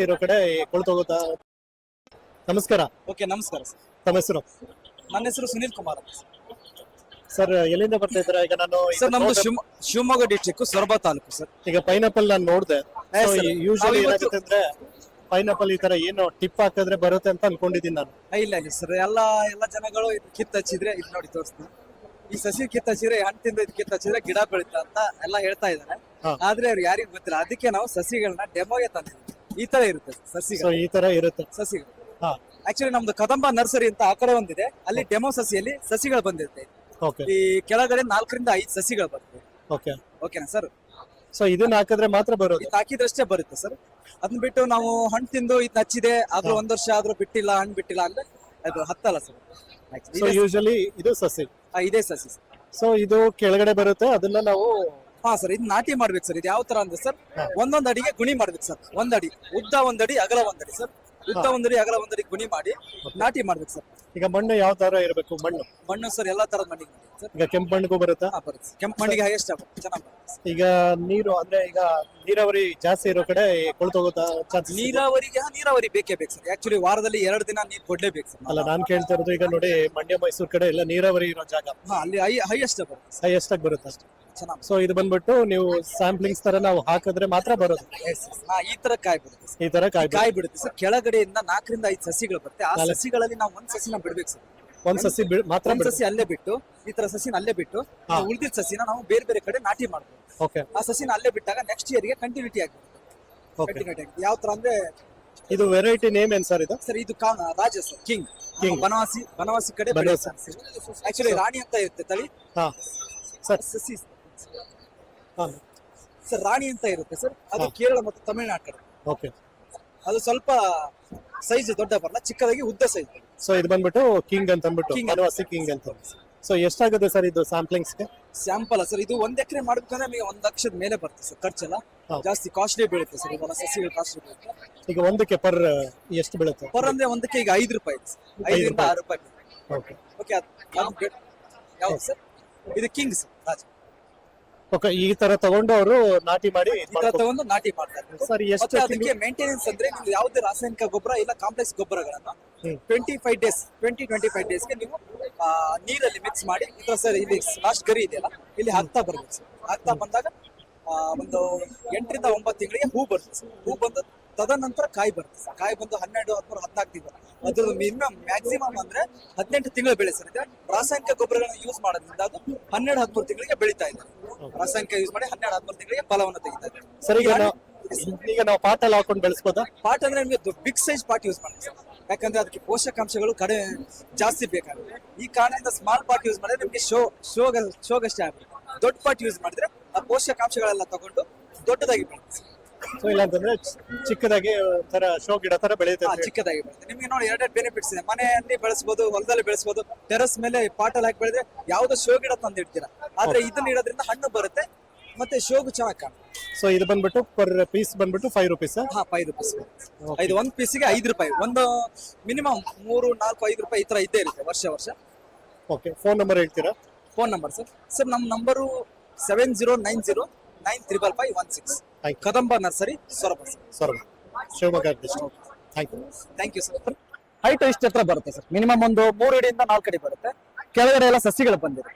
ಇರೋ ಕಡೆ ಕೊಳ್ತೋಗುತ್ತಾ ನಮಸ್ಕಾರ. ಓಕೆ ನಮಸ್ಕಾರ ಸರ್. ತಮ್ಮ ಹೆಸರು? ನನ್ನ ಹೆಸರು ಸುನೀಲ್ ಕುಮಾರ್ ಅಂತ ಸರ್. ಎಲ್ಲಿಂದ ಬರ್ತಾ ಇದ್ದೀರಾ? ಈಗ ನಾನು ಈಗ ಸರ್ ನಮ್ದು ನೋಡ್ದೆ- ಶಿವಮೊಗ್ಗ ಡಿಸ್ಟ್ರಿಕ್ ಸೊರಬ ತಾಲೂಕು ಸರ್. ಈಗ ಪೈನಾಪಲ್ ನಾನು ನೋಡಿದೆ. ಯೂಶಲಿ ನಾವಿವತ್ತು- ಏನಾಗುತ್ತೆ ಅಂದ್ರೆ ಪೈನಾಪಲ್ ಈ ತರ ಏನು ಟಿಪ್ ಹಾಕಿದ್ರೆ ಬರುತ್ತೆ ಅಂತ ಅನ್ಕೊಂಡಿದ್ದೀನಿ ನಾನು. ಆ, ಇಲ್ಲ ಇಲ್ಲ ಸರ್. ಎಲ್ಲ ಎಲ್ಲ ಜನಗಳು ಇದು ಕಿತ್ತು ಹಚ್ಚಿದ್ರೆ ಇದು ನೋಡಿ ತೋರಿಸ್ತೀನಿ. ಈ ಸಸಿ ಕಿತ್ತ ಹಚ್ಚಿದ್ರೆ ಹಣ್ಣಿಂದ ಇದು ಕಿತ್ತ ಹಚ್ಚಿದ್ರೆ ಗಿಡ ಬೆಳೀತಾ ಅಂತ ಎಲ್ಲ ಹೇಳ್ತಾ ಇದ್ದಾರೆ. ಹಾ. ಆದ್ರೆ ಅವ್ರು ಯಾರಿಗೂ ಗೊತ್ತಿಲ್ಲ. ಅದಕ್ಕೆ ನಾವು ಸಸಿಗಳನ್ನ ಡೆಮೋಗೆ ತಂದಿದ್ದೀವಿ. ಈ ತರ ಇರುತ್ತೆ ಸೊ ಸಸಿಗಳು. ಈ ತರ ಇರುತ್ತೆ. ಸಸಿಗಳು. ಹಾ. ಆಕ್ಚುಲಿ ನಮ್ದು ಕದಂಬ ನರ್ಸರಿ ಅಂತ ಆ ಕಡೆ ಒಂದಿದೆ. ಅಲ್ಲಿ ಡೆಮೋ ಸಸಿಯಲ್ಲಿ ಸಸಿಗಳು ಬಂದಿರುತ್ತೆ. ಓಕೆ ಈ ಕೆಳಗಡೆ ನಾಲ್ಕರಿಂದ ಐದು ಸಸಿಗಳು ಬರುತ್ತೆ. ಓಕೆ ಓಕೆನಾ ಸರ್? ಸೊ ಇದನ್ನ ಹಾಕಿದ್ರೆ ಮಾತ್ರ ಬರೋದು? ಇದು ಹಾಕಿದ್ರಷ್ಟೇ ಬರುತ್ತೆ ಸರ್. ಅದನ್ನ ಬಿಟ್ಟು ನಾವು ಹಣ್ಣು ತಿಂದು ಇದು ಹಚ್ಚಿದೆ. ಆದ್ರೂ ಒಂದ್ ವರ್ಷ ಆದ್ರೂ ಬಿಟ್ಟಿಲ್ಲ ಹಣ್ಣು ಬಿಟ್ಟಿಲ್ಲ ಅಂದ್ರೆ ಅದು ಹತ್ತಲ್ಲ ಸರ್. ಸೊ ಯೂಶಲಿ ಇದು ಸಸಿ. ಇದೇ ಸಸಿ. ಸರ್. ಸೊ ಇದು ಕೆಳಗಡೆ ಬರುತ್ತೆ. ಅದನ್ನ ನಾವು ಹಾ ಸರ್ ಇದು ನಾಟಿ ಮಾಡ್ಬೇಕು ಸರ್ ಇದು ಯಾವ ತರ ಅಂದ್ರೆ ಸರ್ ಒಂದೊಂದ್ ಅಡಿಗೆ ಗುಣಿ ಮಾಡ್ಬೇಕು ಸರ್ ಒಂದ್ ಅಡಿ ಉದ್ದ ಒಂದಡಿ ಅಡಿ ಅಗಲ ಒಂದಡಿ ಸರ್ ಉದ್ದ ಒಂದಡಿ ಅಗಲ ಒಂದಡಿ ಗುಣಿ ಮಾಡಿ ನಾಟಿ ಮಾಡ್ಬೇಕು ಸರ್ ಈಗ ಮಣ್ಣು ಯಾವ ತರ ಇರಬೇಕು ಮಣ್ಣು? ಮಣ್ಣು ಸರ್ ಎಲ್ಲಾ ತರದ ಮಣ್ಣಿಗೆ ಸರ್ ಈಗ ಕೆಂಪು ಮಣ್ಣಿಗೂ ಬರುತ್ತಾ? ಹಾ ಬರುತ್ತೆ ಕೆಂಪು ಮಣ್ಣಿಗೆ ಹೈಯೆಸ್ಟ್ ಆಗುತ್ತೆ ಚೆನ್ನಾಗಿ ಬರುತ್ತೆ sir. ಈಗ ನೀರು ಅಂದ್ರೆ ಈಗ ನೀರಾವರಿ ಜಾಸ್ತಿ ಇರೋ ಕಡೆ ಕೊಳ್ತೋಗುತ್ತಾ ನೀರಾವರಿಗೆ ಹಾ, ನೀರಾವರಿ ಬೇಕೇ ಬೇಕು ಸರ್ ಆಕ್ಚುಲಿ ವಾರದಲ್ಲಿ ಎರಡು ದಿನ ನೀರು ಕೊಡ್ಲೇಬೇಕು ಸರ್ ಅಲ್ಲ ನಾನ್ ಕೇಳ್ತಾ ಇರೋದು ಈಗ ನೋಡಿ ಮಂಡ್ಯ ಮೈಸೂರು ಕಡೆ ಎಲ್ಲ ನೀರಾವರಿ ಇರೋ ಜಾಗ. ಹಾ ಅಲ್ಲಿ ಹೈಯೆಸ್ಟ್ ಬರುತ್ತೆ. ಹೈಯೆಸ್ಟ್ ಆಗಿ ಬರುತ್ತೆ? ಅಷ್ಟೇ. ಚೆನ್ನಾಗಿ ಸೊ ಇದು ಬಂದ್ಬಿಟ್ಟು ನೀವು ಸ್ಯಾಂಪ್ಲಿಂಗ್ಸ್ ತರ ನಾವು ಹಾಕಿದ್ರೆ ಮಾತ್ರ ಬರೋದು. ಹಾ ಈ ತರ ಕಾಯಿ ಬಿಡುತ್ತೆ sir. ಈ ತರ ಕಾಯಿ ಕಾಯಿ ಬಿಡುತ್ತೆ ಸರ್. ಕೆಳಗಡೆಯಿಂದ ನಾಲ್ಕರಿಂದ ಐದು ಸಸಿಗಳು ಬರುತ್ತೆ. ಆ. ಸಸಿಗಳಲ್ಲಿ ನಾವು ಒಂದ್ ಸಸಿನ ಬಿಡ್ಬೇಕು ಸರ್. ಒಂದ್ ಸಸಿ ಬಿ- ಮಾತ್ರ ಒಂದ್ ಸಸಿ ಅಲ್ಲೇ ಬಿಟ್ಟು ಈ ತರ ಸಸಿನ ಅಲ್ಲೇ ಬಿಟ್ಟು. ಉಳಿದಿದ್ದ ಸಸಿನ ನಾವು ಬೇರೆ ಬೇರೆ ಕಡೆ ನಾಟಿ ಮಾಡ್ಬೋದು. ಓಕೆ ಆ ಸಸಿನ ಅಲ್ಲೇ ಬಿಟ್ಟಾಗ ನೆಕ್ಸ್ಟ್ ಇಯರ್ಗೆ ಕಂಟಿನ್ಯೂಟಿ ಆಗಿರುತ್ತೆ ಓಕೆ ಕಂಟಿನ್ಯೂಟಿ ಆಗುತ್ತೆ ಯಾವ ತರ ಅಂದ್ರೆ ಇದು ವೆರೈಟಿ ನೇಮ್ ಏನ್ ಸರ್ ಇದು? ಸರ್ ಇದು Kama Raja sir. King king Banavasi Banavasi ಕಡೆ ಬನವಾಸಿ. ಆಕ್ಚುಲಿ ರಾಣಿ ಅಂತ ಇರುತ್ತೆ ತಳಿ. ಹಾ. ಸರ್. ಸಸಿ ಹಾ. ಸರ್ ರಾಣಿ ಅಂತ ಇರುತ್ತೆ ಸರ್. ಅದು ಕೇರಳ ಮತ್ತು ತಮಿಳುನಾಡು. ಕಡೆ ಓಕೆ. ಅದು ಸ್ವಲ್ಪ ಸೈಜ್ ದೊಡ್ಡ ಬರಲ್ಲ ಚಿಕ್ಕದಾಗಿ ಉದ್ದ ಸೈಜ್ ಸೊ ಇದು ಬಂದ್ಬಿಟ್ಟು ಕಿಂಗ್ ಅಂತ ಅಂದ್ಬಿಟ್ಟು King. ಬನವಾಸಿ ಕಿಂಗ್ ಅಂತ. ಸೊ ಎಷ್ಟಾಗುತ್ತೆ ಸರ್ ಇದು ಸ್ಯಾಂಪ್ಲಿಂಗ್ಸ್ಗೆ ಸ್ಯಾಂಪಲ್ ಸರ್ ಇದು ಒಂದ್ ಎಕರೆ ಮಾಡ್ಬೇಕಂದ್ರೆ ನಮಗೆ ಒಂದ್ ಲಕ್ಷದ ಮೇಲೆ ಬರುತ್ತೆ ಸರ್ ಖರ್ಚೆಲ್ಲ ಹಾ. ಜಾಸ್ತಿ ಕಾಸ್ಟ್ಲಿ ಬೀಳುತ್ತೆ ಸರ್ ಇವಾಗ ಸಸಿಗಳು ಕಾಸ್ಟ್ಲಿ ಬೀಳುತ್ತೆ. ಈಗ ಒಂದಕ್ಕೆ ಪರ್ ಎಷ್ಟು ಬೀಳುತ್ತೆ? ಪರ್ ಅಂದ್ರೆ ಒಂದಕ್ಕೆ ಈಗ ಐದು ರೂಪಾಯಿ ಇದೆ. ಐದರಿಂದ ರೂಪಾಯಿ. ಆರು ರೂಪಾಯಿ ಓಕೆ. ಓಕೆ ಯಾವ್ದು ಸರ್? ಇದು ಕಿಂಗ್ ಸರ್ ರಾಜ. ಓಕೆ ಈ ತರ ತಗೊಂಡು ಅವರು ನಾಟಿ ಮಾಡಿ ಈ ತರ ಮಾಡ್ಕೊ- ತಗೊಂಡು ನಾಟಿ ಮಾಡ್ತಾರೆ. ಸರ್ ಎಷ್ಟು ಮತ್ತೆ ಅದಕ್ಕೆ ಮೇಂಟೆನೆನ್ಸ್ ಅಂದ್ರೆ ನೀವು ಯಾವುದೇ ರಾಸಾಯನಿಕ ಗೊಬ್ಬರ ಇಲ್ಲ ಕಾಂಪ್ಲೆಕ್ಸ್ ಗೊಬ್ಬರಗಳನ್ನ. Twenty five days twenty twenty five ಡೇಸ್ಗೆ ನೀವು ಆ, ನೀರಲ್ಲಿ ಮಿಕ್ಸ್ ಮಾಡಿ ಈ ತರ ಸರ್ ಇಲ್ಲಿ ಲಾಸ್ಟ್ ಗರಿ ಇದೆಯಲ್ಲ ಇಲ್ಲಿ ಹಾಕ್ತಾ ಬರ್ಬೇಕು ಸರ್ ಹಾಕ್ತಾ ಬಂದಾಗ ಆ, ಒಂದು ಎಂಟರಿಂದ ಒಂಬತ್ತು ತಿಂಗಳಿಗೆ ಹೂ ಬರ್ತದೆ ಸರ್ ಹೂ ಬಂದ ತದನಂತರ ಕಾಯಿ ಬರುತ್ತೆ. ಸರ್ ಕಾಯಿ ಬಂದು ಹನ್ನೆರಡು ಹದಿಮೂರು ಹದಿನಾಲ್ಕು ತಿಂಗಳು. ಅದು ಮಿನಿಮಮ್ ಮ್ಯಾಕ್ಸಿಮಮ್ ಅಂದ್ರೆ ಹದಿನೆಂಟು ತಿಂಗಳು ಬೆಳೆ ಸರ್. ರಾಸಾಯನಿಕ ಗೊಬ್ಬರಗಳನ್ನು ಯೂಸ್ ಮಾಡೋದ್ರಿಂದ ಅದು ಹನ್ನೆರಡು ಹದಿಮೂರು ತಿಂಗಳಿಗೆ ಬೆಳೀತಾ ಇದೆ. ರಾಸಾಯನಿಕ ಯೂಸ್ ಮಾಡಿ ಹನ್ನೆರಡು ಹದಿಮೂರು ತಿಂಗಳಿಗೆ ಫಲವನ್ನು ತೆಗಿತಾ ಇದೆ. ಸರ್ ಈಗ ನಾವು ಈಗ ನಾವು ಪಾಟ್ ಎಲ್ಲ ಹಾಕೊಂಡು ಬೆಳೆಸ್ಬೋದಾ? ಪಾಟ್ ಅಂದ್ರೆ ನಿಮಗೆ ಬಿಗ್ ಸೈಜ್ ಪಾಟ್ ಯೂಸ್ ಮಾಡಿ ಯಾಕಂದ್ರೆ ಅದಕ್ಕೆ ಪೋಷಕಾಂಶಗಳು ಕಡೆ ಜಾಸ್ತಿ ಬೇಕಾಗುತ್ತೆ. ಈ ಕಾರಣದಿಂದ ಸ್ಮಾಲ್ ಪಾಟ್ ಯೂಸ್ ಮಾಡಿದ್ರೆ ನಿಮಗೆ ಶೋ ಶೋಗ ಶೋಗಷ್ಟೇ ಆಗುತ್ತೆ. ದೊಡ್ಡ ಪಾಟ್ ಯೂಸ್ ಮಾಡಿದ್ರೆ ಆ ಪೋಷಕಾಂಶಗಳೆಲ್ಲ ತಗೊಂಡು ದೊಡ್ಡದಾಗಿ ಬೆಳೆಯುತ್ತೆ ಸೊ ಇಲ್ಲ ಅಂತಂದ್ರೆ ಚಿಕ್ಕದಾಗಿ ತರ ಶೋ ಗಿಡ ತರ ಬೆಳೆಯುತ್ತೆ. ಚಿಕ್ಕದಾಗಿ ಬೆಳೆಯುತ್ತೆ. ನಿಮಗೆ ನೋಡಿ ಎರಡೆರಡು ಬೆನಿಫಿಟ್ಸ್ ಇದೆ. ಮನೆಯಲ್ಲಿ ಬೆಳೆಸಬಹುದು ಹೊಲದಲ್ಲಿ ಬೆಳೆಸಬಹುದು ಟೆರಸ್ ಮೇಲೆ ಪಾಟಲ್ ಹಾಕಿ ಬೆಳೆದ್ರೆ ಯಾವುದೋ ಶೋ ಗಿಡ ತಂದು ಇಡ್ತೀರಾ? ಆದ್ರೆ ಇದನ್ನ ಇಡೋದ್ರಿಂದ ಹಣ್ಣು ಬರುತ್ತೆ ಮತ್ತೆ ಶೋಗು ಚೆನ್ನಾಗಿ ಕಾಣುತ್ತೆ. ಸೊ ಇದು ಬಂದ್ಬಿಟ್ಟು ಪರ್ ಪೀಸ್ ಬಂದ್ಬಿಟ್ಟು ಫೈವ್ ರುಪೀಸ್ ಹಾ ಫೈವ್ ರುಪೀಸ್ ಇದು ಒಂದ್ ಪೀಸಿಗೆ ಐದು ರೂಪಾಯಿ. ಒಂದು ಮಿನಿಮಮ್ ಮೂರು ನಾಲ್ಕು ಐದು ರೂಪಾಯಿ ಈ ತರ ಇದ್ದೇ ಇರುತ್ತೆ ವರ್ಷ ವರ್ಷ. ಓಕೆ ಫೋನ್ ನಂಬರ್ ಹೇಳ್ತೀರಾ? ಫೋನ್ ನಂಬರ್ ಸರ್ ಸರ್ ನಮ್ಮ number seven zero nine zero nine triple five one six Thank you. Kadamba nursery Soraba. Sir sir Shivamogga district thank you thank you sir height ಇಷ್ಟ ಹತ್ರ ಬರುತ್ತೆ sir minimum ಒಂದು ಮೂರು ಅಡಿಯಿಂದ ನಾಲ್ಕು ಅಡಿ ಬರುತ್ತೆ. ಕೆಳಗಡೆ ಎಲ್ಲ ಸಸಿಗಳು ಬಂದಿದೆ.